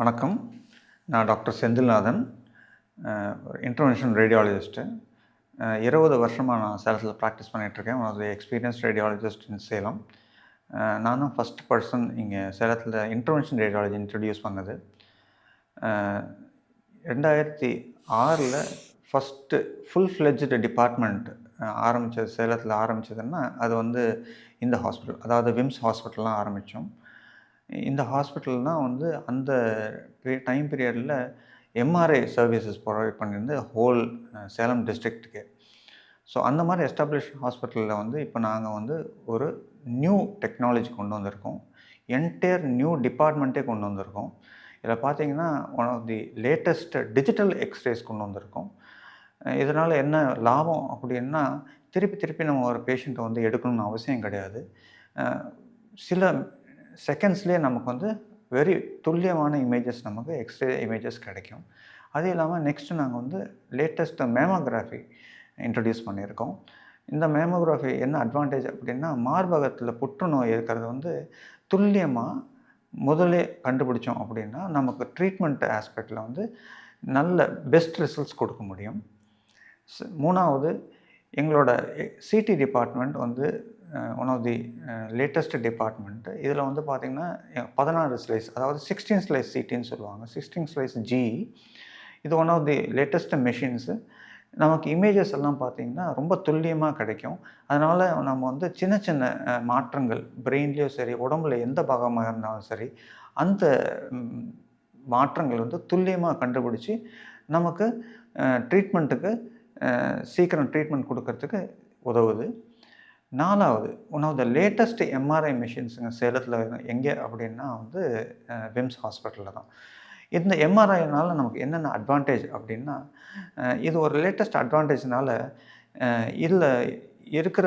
வணக்கம். நான் doctor Senthilnathan intervention radiologist இருபது வருஷமாக நான் சேலத்தில் ப்ராக்டிஸ் பண்ணிகிட்ருக்கேன் one of the experienced radiologist in Salem. நான் தான் ஃபஸ்ட் பர்சன் இங்கே சேலத்தில் இன்டர்வென்ஷன் ரேடியாலஜி இன்ட்ரடியூஸ் பண்ணது. ரெண்டாயிரத்தி ஆறில் ஃபஸ்ட்டு ஃபுல் ஃப்ளெஜ்டு டிபார்ட்மெண்ட் ஆரம்பித்தது சேலத்தில் ஆரம்பித்ததுன்னா அது வந்து இந்த ஹாஸ்பிட்டல் அதாவது விம்ஸ் ஹாஸ்பிட்டல்லாம் ஆரம்பித்தோம் இந்த ஹாஸ்பிட்டல்னால் வந்து அந்த டைம் பீரியடில் எம்ஆர்ஐ சர்வீசஸ் ப்ரொவைட் பண்ணியிருந்து ஹோல் சேலம் டிஸ்ட்ரிக்ட்டுக்கு ஸோ அந்த மாதிரி எஸ்டாப்ளிஷ் ஹாஸ்பிட்டலில் வந்து இப்போ நாங்கள் வந்து ஒரு நியூ டெக்னாலஜி கொண்டு வந்திருக்கோம். என்டையர் நியூ டிபார்ட்மெண்ட்டே கொண்டு வந்திருக்கோம். இதில் பார்த்தீங்கன்னா one of the latest digital X-rays கொண்டு வந்திருக்கோம். இதனால் என்ன லாபம் அப்படின்னா திருப்பி திருப்பி நம்ம ஒரு பேஷண்ட்டை வந்து எடுக்கணும்னு அவசியம் கிடையாது. சில செகண்ட்ஸ்லேயே நமக்கு வந்து வெரி துல்லியமான இமேஜஸ் நமக்கு எக்ஸ்ரே இமேஜஸ் கிடைக்கும். அது இல்லாமல் நெக்ஸ்ட்டு நாங்கள் வந்து லேட்டஸ்ட் மேமோகிராஃபி இன்ட்ரடியூஸ் பண்ணியிருக்கோம். இந்த மேமோகிராஃபி என்ன அட்வான்டேஜ் அப்படின்னா மார்பகத்தில் புற்றுநோய் இருக்கிறது வந்து துல்லியமாக முதலே கண்டுபிடிச்சோம் அப்படின்னா நமக்கு ட்ரீட்மெண்ட் ஆஸ்பெக்டில் வந்து நல்ல பெஸ்ட் ரிசல்ட்ஸ் கொடுக்க முடியும். மூணாவது எங்களோட சிடி டிபார்ட்மெண்ட் வந்து one of the latest department இதில் வந்து பார்த்திங்கன்னா பதினாறு ஸ்லைஸ் அதாவது சிக்ஸ்டீன் ஸ்லைஸ் சிட்டின்னு சொல்லுவாங்க. சிக்ஸ்டீன் ஸ்லைஸ் ஜி இது one of the latest machines நமக்கு இமேஜஸ் எல்லாம் பார்த்திங்கன்னா ரொம்ப துல்லியமாக கிடைக்கும். அதனால் நம்ம வந்து சின்ன சின்ன மாற்றங்கள் பிரெயின்லேயும் சரி உடம்புல எந்த பாகமாக இருந்தாலும் சரி அந்த மாற்றங்கள் வந்து துல்லியமாக கண்டுபிடிச்சி நமக்கு ட்ரீட்மெண்ட்டுக்கு சீக்கிரம் ட்ரீட்மெண்ட் கொடுக்கறதுக்கு உதவுது. நாலாவது one of the latest MRI மிஷின்ஸுங்க சேலத்தில் எங்கே அப்படின்னா வந்து விம்ஸ் ஹாஸ்பிட்டலில் தான். இந்த எம்ஆர்ஐனால் நமக்கு என்னென்ன அட்வான்டேஜ் அப்படின்னா இது ஒரு லேட்டஸ்ட் அட்வான்டேஜ்னால இதில் இருக்கிற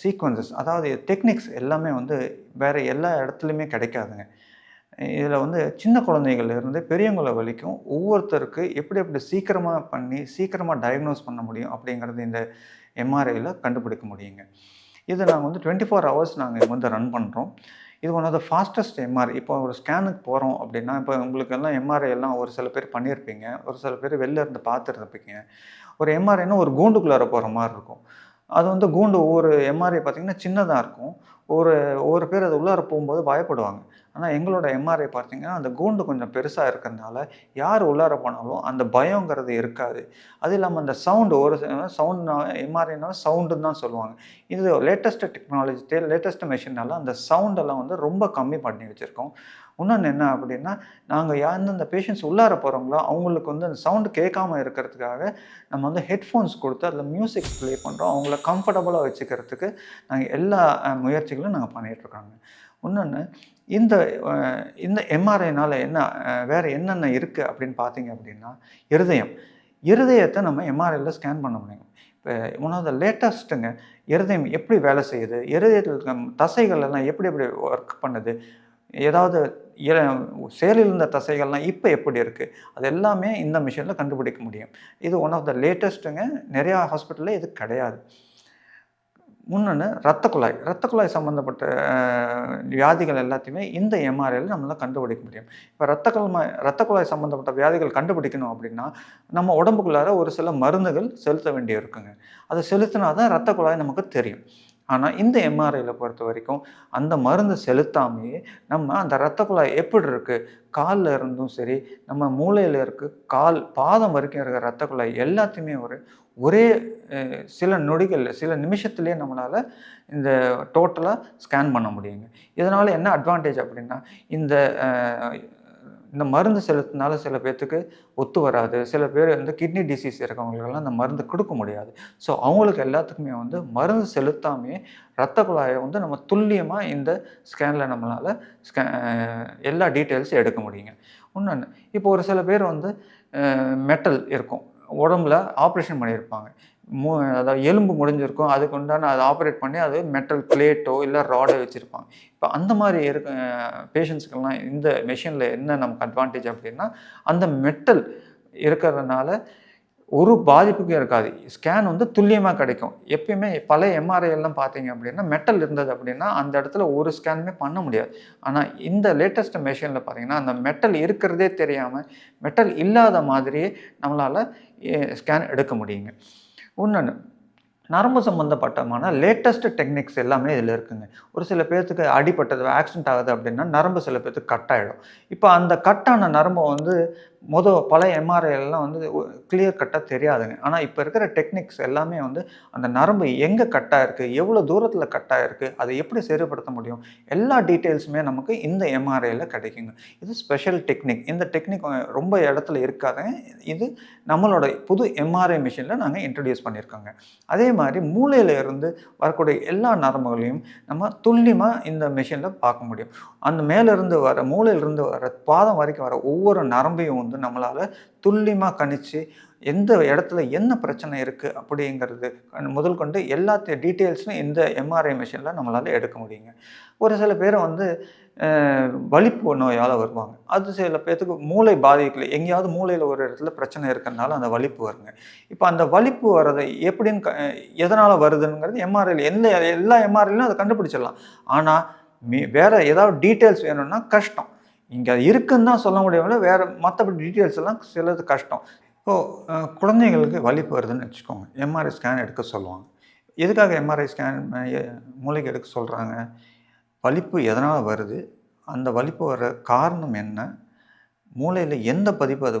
சீக்வன்சஸ் அதாவது டெக்னிக்ஸ் எல்லாமே வந்து வேறு எல்லா இடத்துலையுமே கிடைக்காதுங்க. இதில் வந்து சின்ன குழந்தைகள்லேருந்து பெரியவங்களை வரைக்கும் ஒவ்வொருத்தருக்கு எப்படி எப்படி சீக்கிரமாக பண்ணி சீக்கிரமாக டயக்னோஸ் பண்ண முடியும் அப்படிங்கிறது இந்த எம்ஆர்ஐயில் கண்டுபிடிக்க முடியுங்க. இது நாங்கள் வந்து டுவெண்ட்டி ஃபோர் ஹவர்ஸ் நாங்கள் இங்கே வந்து ரன் பண்ணுறோம் இது one of the fastest MR இப்போ ஒரு ஸ்கேனுக்கு போகிறோம் அப்படின்னா இப்போ உங்களுக்கு எல்லாம் எம்ஆர்ஐ எல்லாம் ஒரு சில பேர் பண்ணியிருப்பீங்க. ஒரு சில பேர் வெளில இருந்து பார்த்துருப்பீங்க. ஒரு எம்ஆர்ஐனா ஒரு கூண்டுக்குள்ளார போகிற மாதிரி இருக்கும். அது வந்து கூண்டு ஒவ்வொரு எம்ஆர்ஐ பார்த்திங்கன்னா சின்னதாக இருக்கும். ஒரு ஒவ்வொரு பேர் அது உள்ளார போகும்போது பயப்படுவாங்க. ஆனால் எங்களோட எம்ஆர்ஐ பார்த்தீங்கன்னா அந்த கூண்டு கொஞ்சம் பெருசாக இருக்கிறதுனால யார் உள்ளார போனாலும் அந்த பயங்கிறது இருக்காது. அது இல்லாமல் அந்த சவுண்டு ஒரு சவுண்ட்னா எம்ஆர்ஐனா சவுண்டுன்னு தான் சொல்லுவாங்க. இது லேட்டஸ்ட் டெக்னாலஜி லேட்டஸ்ட் மெஷினால அந்த சவுண்டெல்லாம் வந்து ரொம்ப கம்மி பண்ணி வச்சுருக்கோம். இன்னொன்று என்ன அப்படின்னா நாங்கள் எந்தெந்த பேஷண்ட்ஸ் உள்ளார போகிறோங்களோ அவங்களுக்கு வந்து அந்த சவுண்டு கேட்காம இருக்கிறதுக்காக நம்ம வந்து ஹெட்ஃபோன்ஸ் கொடுத்து அதில் மியூசிக் ப்ளே பண்ணுறோம் அவங்கள கம்ஃபர்டபுளாக வச்சுக்கிறதுக்கு நாங்கள் எல்லா முயற்சிகளும் முயற்சிகளும் நாங்கள் பண்ணிகிட்ருக்காங்க இன்னொன்று இந்த இந்த எம்ஆர்ஐனால் என்ன வேறு என்னென்ன இருக்குது அப்படின்னு பார்த்தீங்க அப்படின்னா இருதயம். இருதயத்தை நம்ம எம்ஆர்ஐயில் ஸ்கேன் பண்ண முடியும். இப்போ ஒன் ஆஃப் த லேட்டஸ்ட்டுங்க இருதயம் எப்படி வேலை செய்யுது இருதயத்தில் இருக்க தசைகள் எல்லாம் எப்படி எப்படி ஒர்க் பண்ணுது ஏதாவது இர- செயலில் இருந்த தசைகள்லாம் இப்போ எப்படி இருக்குது அது எல்லாமே இந்த மிஷினில் கண்டுபிடிக்க முடியும். இது ஒன் ஆஃப் த லேட்டஸ்ட்டுங்க நிறையா ஹாஸ்பிட்டலில் இது கிடையாது. இன்னொன்று ரத்த குழாய் ரத்த குழாய் சம்மந்தப்பட்ட வியாதிகள் எல்லாத்தையுமே இந்த எம்ஆர்ஐயில் நம்மளால் கண்டுபிடிக்க முடியும். இப்போ ரத்த குழாய் ரத்த குழாய் சம்மந்தப்பட்ட வியாதிகள் கண்டுபிடிக்கணும் அப்படின்னா நம்ம உடம்புக்குள்ளார ஒரு சில மருந்துகள் செலுத்த வேண்டியிருக்குங்க. அதை செலுத்தினா தான் ரத்த குழாய் நமக்கு தெரியும். ஆனால் இந்த எம்ஆர்ஐயில் பொறுத்த வரைக்கும் அந்த மருந்து செலுத்தாமையே நம்ம அந்த ரத்த குழாய் எப்படி இருக்குது காலில் இருந்தும் சரி நம்ம மூளையில் இருக்க கால் பாதம் வரைக்கும் இருக்கிற ரத்த குழாய் எல்லாத்தையுமே ஒரு ஒரே சில நொடிகள் சில நிமிஷத்துலேயே நம்மளால் இந்த டோட்டலாக ஸ்கேன் பண்ண முடியுங்க. இதனால் என்ன அட்வான்டேஜ் அப்படின்னா இந்த இந்த மருந்து செலுத்தினால சில பேர்த்துக்கு ஒத்து வராது. சில பேர் வந்து கிட்னி டிசீஸ் இருக்கவங்களுக்கெல்லாம் அந்த மருந்து கொடுக்க முடியாது. ஸோ அவங்களுக்கு எல்லாத்துக்குமே வந்து மருந்து செலுத்தாமே ரத்த குழாயை வந்து நம்ம துல்லியமாக இந்த ஸ்கேனில் நம்மளால் ஸ்கே எல்லா டீட்டெயில்ஸும் எடுக்க முடியுங்க. இன்னொன்று இப்போ ஒரு சில பேர் வந்து மெட்டல் இருக்கும். உடம்புல ஆப்ரேஷன் பண்ணியிருப்பாங்க. மூ அதாவது எலும்பு முடிஞ்சிருக்கும் அதுக்கு உண்டான அதை ஆப்ரேட் பண்ணி அது மெட்டல் பிளேட்டோ இல்லை ராடோ வச்சுருப்பாங்க. இப்போ அந்த மாதிரி இருக்க பேஷண்ட்ஸ்க்கெல்லாம் இந்த மெஷினில் என்ன நமக்கு அட்வான்டேஜ் அப்படின்னா அந்த மெட்டல் இருக்கிறதுனால ஒரு பாதிப்புக்கும் இருக்காது. ஸ்கேன் வந்து துல்லியமாக கிடைக்கும். எப்பயுமே பழைய எம்ஆர்ஐ எல்லாம் பார்த்தீங்க அப்படின்னா மெட்டல் இருந்தது அப்படின்னா அந்த இடத்துல ஒரு ஸ்கேனுமே பண்ண முடியாது. ஆனால் இந்த லேட்டஸ்ட் மெஷினில் பார்த்தீங்கன்னா அந்த மெட்டல் இருக்கிறதே தெரியாமல் மெட்டல் இல்லாத மாதிரியே நம்மளால் ஸ்கேன் எடுக்க முடியுங்க. ஒன்று நரம்பு சம்மந்தப்பட்டமான லேட்டஸ்ட் டெக்னிக்ஸ் எல்லாமே இதில் இருக்குங்க. ஒரு சில பேர்த்துக்கு அடிபட்டது ஆக்சிடென்ட் ஆகுது அப்படின்னா நரம்பு சில பேர்த்துக்கு கட் ஆகிடும் இப்போ அந்த கட்டான நரம்பை வந்து மொதல் பல எம்ஆர்ஐலாம் வந்து கிளியர் கட்டாக தெரியாதுங்க. ஆனால் இப்போ இருக்கிற டெக்னிக்ஸ் எல்லாமே வந்து அந்த நரம்பு எங்கே கட்டாக இருக்குது எவ்வளோ தூரத்தில் கட்டாக இருக்குது அதை எப்படி சரிப்படுத்த முடியும்? எல்லா டீட்டெயில்ஸுமே நமக்கு இந்த எம்ஆர்ஐயில் கிடைக்குங்க. இது ஸ்பெஷல் டெக்னிக் இந்த டெக்னிக் ரொம்ப இடத்துல இருக்காதுங்க இது நம்மளோட புது எம்ஆர்ஐ மிஷினில் நாங்கள் இன்ட்ரடியூஸ் பண்ணியிருக்கோங்க. அதே மாதிரி மூளையில் இருந்து வரக்கூடிய எல்லா நரம்புகளையும் நம்ம துல்லியமாக இந்த மிஷினில் பார்க்க முடியும். அந்த மேலேருந்து வர மூளையிலிருந்து வர பாதம் வரைக்கும் வர ஒவ்வொரு நரம்பையும் வந்து நம்மளால் துல்லியமாக கணிச்சு எந்த இடத்துல என்ன பிரச்சனை இருக்குது அப்படிங்கிறது முதல் கொண்டு எல்லாத்தையும் டீட்டெயில்ஸும் இந்த எம்ஆர்ஐ மிஷினில் நம்மளால் எடுக்க முடியுங்க. ஒரு சில பேர் வந்து வலிப்பு நோயால் வருவாங்க. அது சில பேர்த்துக்கு மூளை பாதிக்கல. எங்கேயாவது மூளையில் ஒரு இடத்துல பிரச்சனை இருக்கிறதுனால அந்த வலிப்பு வருங்க. இப்போ அந்த வலிப்பு வர்றது எப்படின்னு க எதனால் வருதுங்கிறது எம்ஆர்ஐயில் எந்த எல்லா எம்ஆர்ஐலையும் அதை கண்டுபிடிச்சிடலாம். ஆனால் மீ வேறு ஏதாவது டீட்டெயில்ஸ் வேணும்னா கஷ்டம். இங்கே இருக்குன்னு தான் சொல்ல முடியாமல் வேறு மற்றபடி டீட்டெயில்ஸ் எல்லாம் சிலது கஷ்டம். இப்போது குழந்தைங்களுக்கு வலிப்பு வருதுன்னு வச்சுக்கோங்க. எம்ஆர்ஐ ஸ்கேன் எடுக்க சொல்லுவாங்க. எதுக்காக எம்ஆர்ஐ ஸ்கேன் மூளைக்கு எடுக்க சொல்கிறாங்க வலிப்பு எதனால் வருது? அந்த வலிப்பு வர காரணம் என்ன? மூளையில் எந்த பதிப்பு அது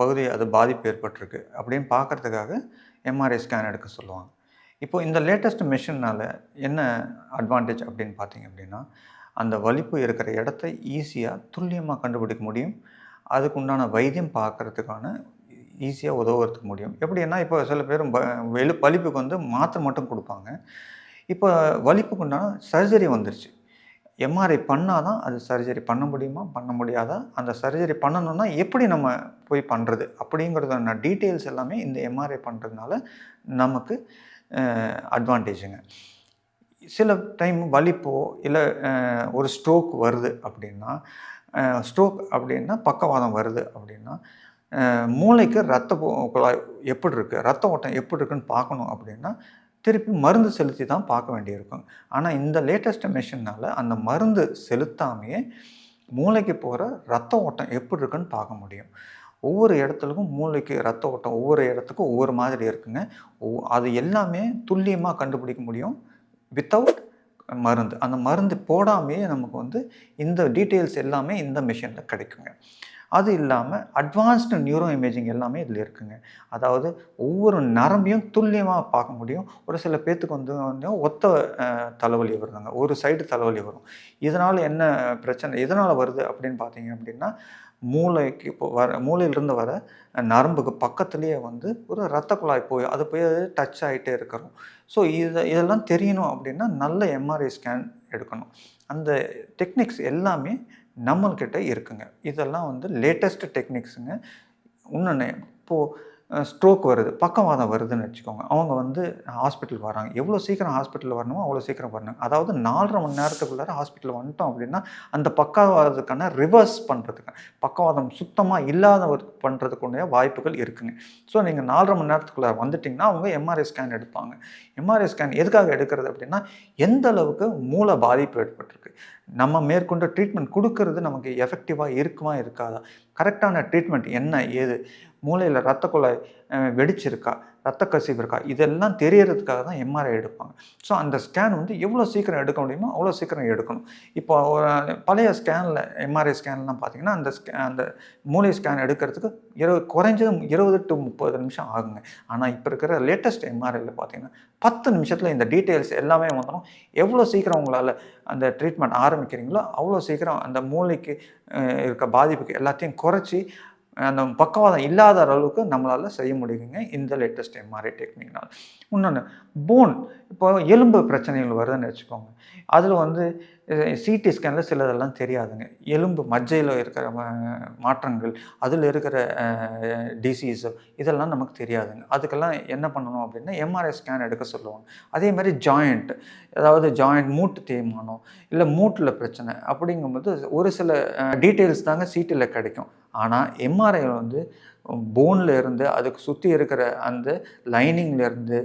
பகுதி அது பாதிப்பு ஏற்பட்டிருக்கு? அப்படின்னு பார்க்கறதுக்காக எம்ஆர்ஐ ஸ்கேன் எடுக்க சொல்லுவாங்க. இப்போ இந்த லேட்டஸ்ட் மிஷினால் என்ன அட்வான்டேஜ் அப்படின்னு பார்த்தீங்க அப்படின்னா அந்த வலிப்பு இருக்கிற இடத்த ஈஸியாக துல்லியமாக கண்டுபிடிக்க முடியும். அதுக்கு உண்டான வைத்தியம் பார்க்கறதுக்கான ஈஸியாக உதவுறதுக்கு முடியும். எப்படின்னா இப்போ சில பேர் ப வெளி வலிப்புக்கு வந்து மாத்திரை மட்டும் கொடுப்பாங்க. இப்போ வலிப்புக்கு உண்டான சர்ஜரி வந்துருச்சு எம்ஆர்ஐ பண்ணால் தான் அது சர்ஜரி பண்ண முடியுமா? பண்ண முடியாதா? அந்த சர்ஜரி பண்ணணும்னா எப்படி நம்ம போய் பண்ணுறது அப்படிங்கிறதான டீட்டெயில்ஸ் எல்லாமே இந்த எம்ஆர்ஐ பண்ணுறதுனால நமக்கு அட்வான்டேஜுங்க சில டைம் வலிப்போ இல்லை ஒரு ஸ்ட்ரோக் வருது அப்படின்னா ஸ்ட்ரோக் அப்படின்னா பக்கவாதம் வருது அப்படின்னா மூளைக்கு ரத்த குழாய் எப்படி இருக்குது ரத்த ஓட்டம் எப்படி இருக்குன்னு பார்க்கணும் அப்படின்னா திருப்பி மருந்து செலுத்தி தான் பார்க்க வேண்டியிருக்கும். ஆனால் இந்த லேட்டஸ்ட் மிஷினால் அந்த மருந்து செலுத்தாமையே மூளைக்கு போகிற ரத்த ஓட்டம் எப்படி இருக்குன்னு பார்க்க முடியும். ஒவ்வொரு இடத்துலக்கும் மூளைக்கு ரத்த ஓட்டம் ஒவ்வொரு இடத்துக்கும் ஒவ்வொரு மாதிரி இருக்குங்க. ஒவ்வொ- அது எல்லாமே துல்லியமாக கண்டுபிடிக்க முடியும். வித்தவுட் மருந்து. அந்த மருந்து போடாமையே நமக்கு வந்து இந்த டீட்டெயில்ஸ் எல்லாமே இந்த மிஷினில் கிடைக்குங்க. அது இல்லாமல் அட்வான்ஸ்டு நியூரோ இமேஜிங் எல்லாமே இதில் இருக்குங்க. அதாவது ஒவ்வொரு நரம்பையும் துல்லியமாக பார்க்க முடியும். ஒரு சில பேர்த்துக்கு வந்து வந்து ஒத்த தலைவலி வருதுங்க. ஒரு சைடு தலைவலி வரும். இதனால் என்ன பிரச்சனை எதனால் வருது அப்படின்னு பார்த்தீங்க அப்படின்னா மூளைக்கு இப்போ வர மூளையிலிருந்து வர நரம்புக்கு பக்கத்துலேயே வந்து ஒரு ரத்த குழாய் போய் அது போய் டச் ஆகிட்டே இருக்கிறோம். ஸோ இதை இதெல்லாம் தெரியணும் அப்படின்னா நல்ல எம்ஆர்ஐ ஸ்கேன் எடுக்கணும். அந்த டெக்னிக்ஸ் எல்லாமே நம்மள்கிட்ட இருக்குங்க. இதெல்லாம் வந்து லேட்டஸ்ட் டெக்னிக்ஸுங்க இன்னொன்று இப்போது ஸ்ட்ரோக் வருது. பக்கவாதம் வருதுன்னு வச்சுக்கோங்க. அவங்க வந்து ஹாஸ்பிட்டல் வராங்க. எவ்வளோ சீக்கிரம் ஹாஸ்பிட்டல் வரணுமோ அவ்வளோ சீக்கிரம் வரணும். அதாவது நாலரை மணி நேரத்துக்குள்ளார ஹாஸ்பிட்டல் வந்துட்டோம் அப்படின்னா அந்த பக்கவாதத்துக்கான ரிவர்ஸ் பண்ணுறதுக்கு பக்கவாதம் சுத்தமாக இல்லாத பண்ணுறதுக்குடைய வாய்ப்புகள் இருக்குங்க. ஸோ நீங்கள் நாலரை மணி நேரத்துக்குள்ளே வந்துட்டிங்கன்னா அவங்க எம்ஆர்ஐ ஸ்கேன் எடுப்பாங்க. எம்ஆர்ஐ ஸ்கேன் எதுக்காக எடுக்கிறது அப்படின்னா எந்த அளவுக்கு மூளை பாதிப்பு ஏற்பட்டிருக்கு? நம்ம மேற்கொண்டு ட்ரீட்மெண்ட் கொடுக்கறது நமக்கு எஃபெக்டிவாக இருக்குமா இருக்காதா? கரெக்டான ட்ரீட்மெண்ட் என்ன ஏது? மூளையில் ரத்த குழாய் வெடிச்சிருக்கா? ரத்த கசிவு இருக்கா? இதெல்லாம் தெரியறதுக்காக தான் எம்ஆர்ஐ எடுப்பாங்க. ஸோ அந்த ஸ்கேன் வந்து எவ்வளோ சீக்கிரம் எடுக்க முடியுமோ அவ்வளோ சீக்கிரம் எடுக்கணும். இப்போ பழைய ஸ்கேனில் எம்ஆர்ஐ ஸ்கேன்லாம் பார்த்தீங்கன்னா அந்த ஸ்கே அந்த மூளை ஸ்கேன் எடுக்கிறதுக்கு இருபது குறைஞ்சது இருபது டு முப்பது நிமிஷம் ஆகுங்க. ஆனால் இப்போ இருக்கிற லேட்டஸ்ட் எம்ஆர்ஐயில் பார்த்தீங்கன்னா பத்து நிமிஷத்தில் இந்த டீட்டெயில்ஸ் எல்லாமே வந்துடும் எவ்வளோ சீக்கிரம் உங்களால் அந்த ட்ரீட்மெண்ட் ஆரம்பிக்கிறீங்களோ அவ்வளோ சீக்கிரம் அந்த மூளைக்கு இருக்க பாதிப்புக்கு எல்லாத்தையும் குறைச்சி அந்த பக்கவாதம் இல்லாத அளவுக்கு நம்மளால் செய்ய முடியுங்க. இந்த லேட்டஸ்ட் எம்ஆர்ஐ டெக்னிக்னால் இன்னொன்று போன் இப்போ எலும்பு பிரச்சனைகள் வருதுன்னு வச்சுக்கோங்க. அதில் வந்து சிடி ஸ்கேனில் சிலதெல்லாம் தெரியாதுங்க. எலும்பு மஜ்ஜையில் இருக்கிற மாற்றங்கள் அதில் இருக்கிற டிசீஸு இதெல்லாம் நமக்கு தெரியாதுங்க. அதுக்கெல்லாம் என்ன பண்ணணும் அப்படின்னா எம்ஆர்ஐ ஸ்கேன் எடுக்க சொல்லுவாங்க. அதே மாதிரி ஜாயிண்ட் அதாவது ஜாயிண்ட் மூட்டு தேய்மானம் இல்லை மூட்டில் பிரச்சனை அப்படிங்கும்போது ஒரு சில டீட்டெயில்ஸ் தாங்க சிடியில் கிடைக்கும். ஆனால் எம்ஆர்ஐயில் வந்து போனில் இருந்து அதுக்கு சுற்றி இருக்கிற அந்த லைனிங்லேருந்து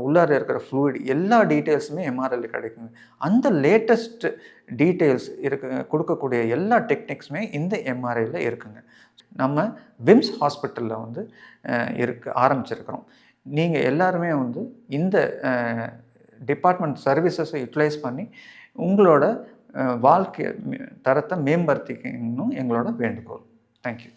உள்ளார இருக்கிற ஃப்ளூயிட் எல்லா டீட்டெயில்ஸுமே எம்ஆர்ஐயில் கிடைக்குங்க. அந்த லேட்டஸ்ட் டீட்டெயில்ஸ் இருக்க கொடுக்கக்கூடிய எல்லா டெக்னிக்ஸுமே இந்த எம்ஆர்ஐயில் இருக்குங்க. நம்ம விம்ஸ் ஹாஸ்பிட்டலில் வந்து இருக்கு ஆரம்பிச்சிருக்கிறோம். நீங்கள் எல்லாருமே வந்து இந்த டிபார்ட்மெண்ட் சர்வீசஸை யூட்டிலைஸ் பண்ணி உங்களோட வாழ்க்கை தரத்தை மேம்படுத்திக்கணும் எங்களோட வேண்டுகோள். Thank you.